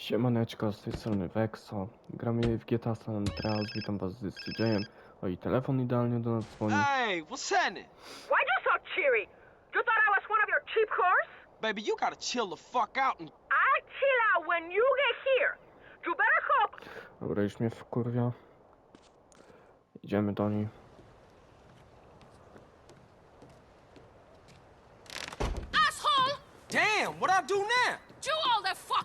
Siemaneczko, z tej strony Vexo. Gramy w GTA San Andreas, witam was z CJ-em. O i telefon idealnie do nas dzwoni. Hey, what's happening? Why'd you so cheery? You thought I was one of your cheap whores? Baby, you gotta chill the fuck out and. I chill out when you get here. You better hope. Dobra, już mnie wkurwia. Idziemy do niej. Asshole! Damn, what I do now?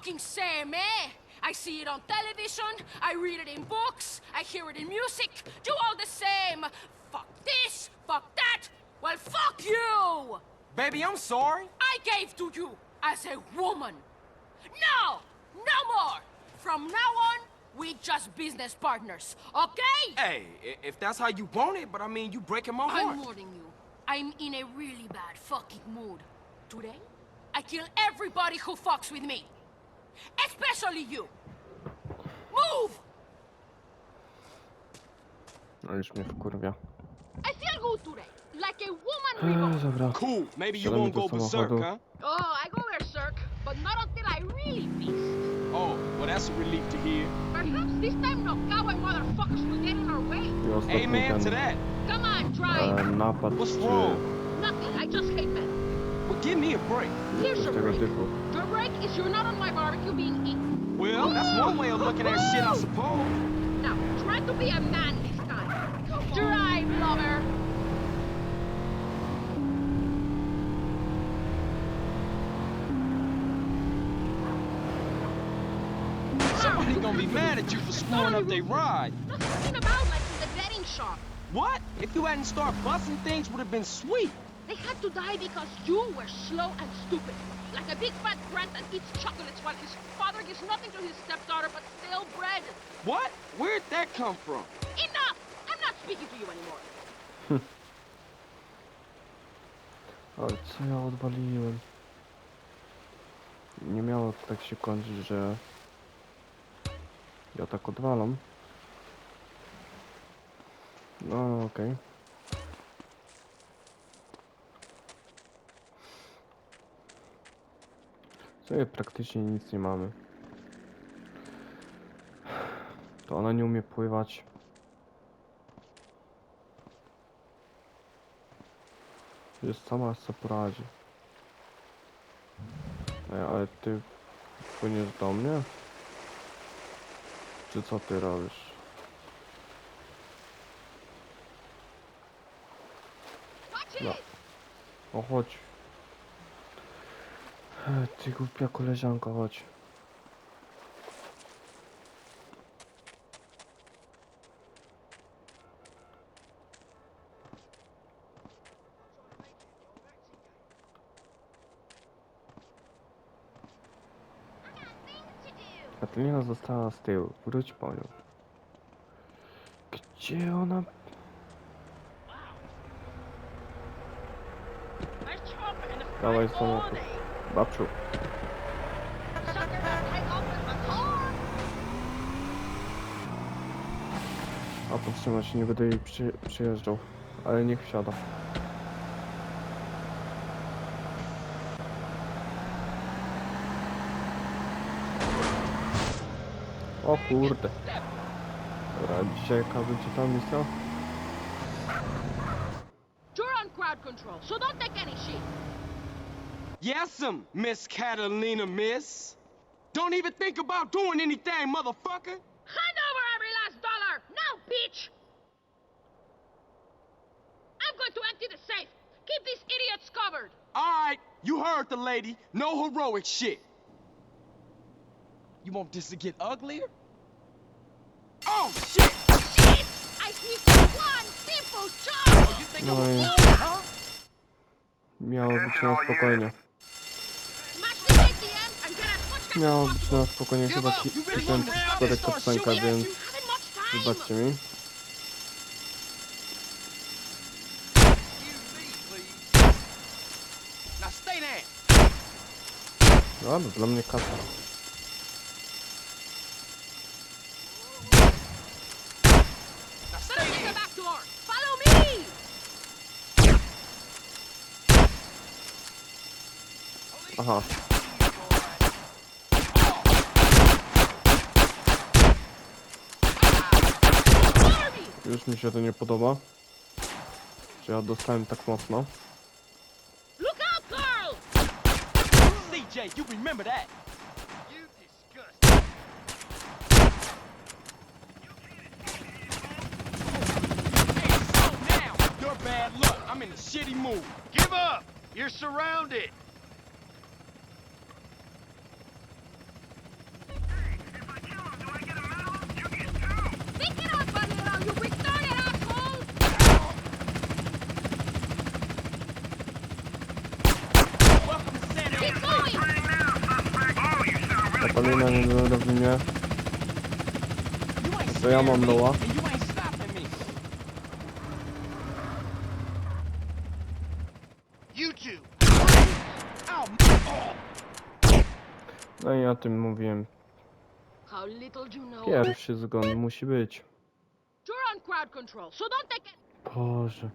Do all the fucking same, eh? I see it on television, I read it in books, I hear it in music. Do all the same. Fuck this, fuck that. Well, fuck you! Baby, I'm sorry. I gave to you as a woman. No! No more! From now on, we just business partners, okay? Hey, if that's how you want it, but I mean, you breaking my heart. I'm warning you. I'm in a really bad fucking mood. Today, I kill everybody who fucks with me. Especially you. Move! No już mnie wkurwia. I feel good today. Like a woman Eee, reborn. dobra. Cool. Maybe you Siadamy won't do go berserk, samochodu. huh? Oh, I go berserk, but not until I really feast. Oh, well, that's a relief to hear. Perhaps this time no cowboy motherfuckers will get in our way. I ostatni Amen to ten that. Come on, drive. e, napad What's czy wrong? Nothing, I just hate men. Well, give me a break. Here's coś your break. typu. Your break is you're not on my barbecue being eaten. Well, that's one way of looking at shit, I suppose. Now, try to be a man this time. Come Drive, lover. Somebody gonna be mad at you for screwing up their ride. Not talking about like in the betting shop. What? If you hadn't started busting things, would have been sweet. They had to die because you were slow and stupid. Like a big fat brat that eats chocolates while his father gives nothing to his stepdaughter but stale bread. What? Where'd that come from? Enough! I'm not speaking to you anymore. Ale co ja odwaliłem? Nie miało to tak się kończyć, że ja tak odwalam. No okej. Sobie praktycznie nic nie mamy. To ona nie umie pływać. Jest sama co poradzi. Ej, ale ty płyniesz do mnie? Czy co ty robisz? No. O chodź. Ty głupia koleżanko, chodź. Katalina została z tyłu. Wróć po nią. Gdzie ona? Dawaj samochód. Babciu. A powstrzymać się, nie będę jej przy, przyjeżdżał. Ale niech wsiada. O kurde. Dobra, dzisiaj jaka będzie ta misja? Yes'm, Miss Catalina, miss. Don't even think about doing anything, motherfucker. Hand over every last dollar! Now, bitch! I'm going to empty the safe. Keep these idiots covered. All right, you heard the lady. No heroic shit. You want this to get uglier? Oh, shit! Shit! I need one simple job! You think No I'm a i- fool, huh? Miało być na spokojnie. miało być na spokojnie chyba ten przypadek podstęka, więc wybaczcie mi. No, no, dla mnie kasa. Aha. Już mi się to nie podoba. Że ja dostałem tak mocno. CJ, you remember that? You disgust. Hey, so now, your bad luck. I'm in a shitty mood. Give up! You're surrounded! mina na robinie. To ja mam loła. No i o tym mówiłem. Pierwszy zgon musi być. Boże.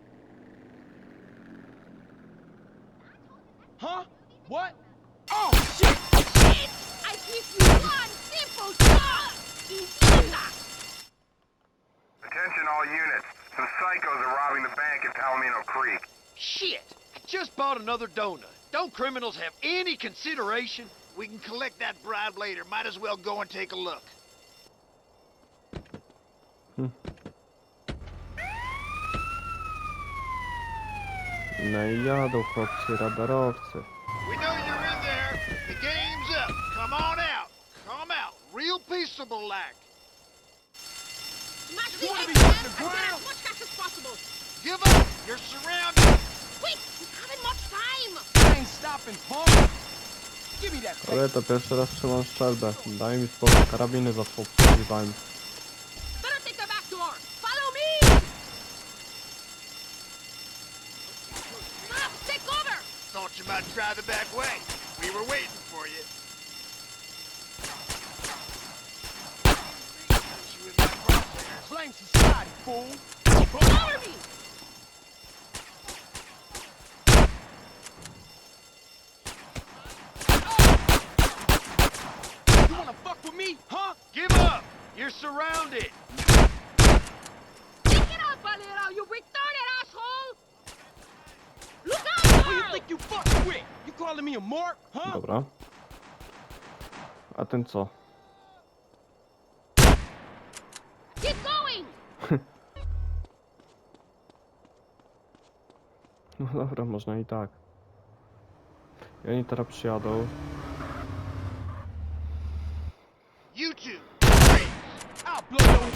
Huh? What? Attention all units. Some psychos are robbing the bank at Palomino Creek. Shit! I just bought another donut. Don't criminals have any consideration? We can collect that bribe later. Might as well go and take a look. Hmm. No i jadą chłopcy, radarowcy. We know you're in there. The game's up. Come on out. Come out. Real peaceable like. Smash the You wanna egg be man on the and get ground? as much cash as possible. Give up. You're surrounded. Quick, we haven't much time. I ain't stopping, punk. Give me that Ale to pierwszy raz trzymam szczelbę. Daj mi spokój, karabiny za sobą. Better take the back door. Follow me! Stop! Take cover! Thought you might try the back way. We were waiting for you. Crosshairs. Blame society, fool. Cover me! You wanna fuck with me, huh? Give up. You're surrounded. Pick it up, Valero, you retarded asshole! Look out, Who you think you fucking with? You calling me a mark, huh? Dobra. A ten co? Keep No dobra, można i tak. I oni teraz przyjadą. You two. I'll blow your...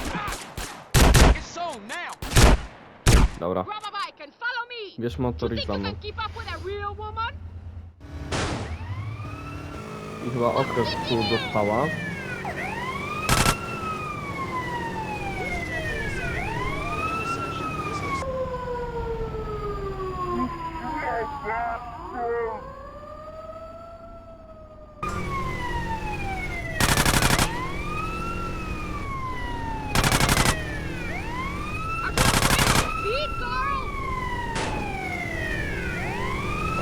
It's on now. Dobra. Grab a bike and follow me! Bierz You motor i za mną. can keep up with a real woman? I chyba okres tu dostała.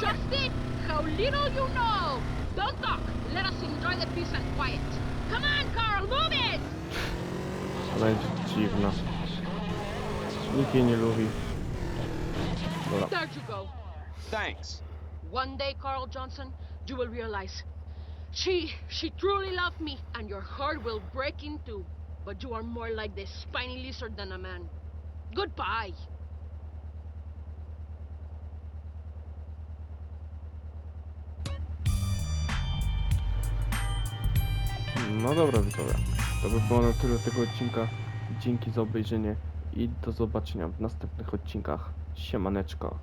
That's just it. How little you know. Don't talk. Let us enjoy the peace and quiet. Come on, Carl, move it! Ale dziwna. Nikt jej nie lubi. Dobra. There you go. Thanks. One day, Carl Johnson, you will realize she she truly loved me, and your heart will break in two. But you are more like the spiny lizard than a man. Goodbye. No dobra widzowie. To by było na tyle tego odcinka. Dzięki za obejrzenie i do zobaczenia w następnych odcinkach. Siemaneczko.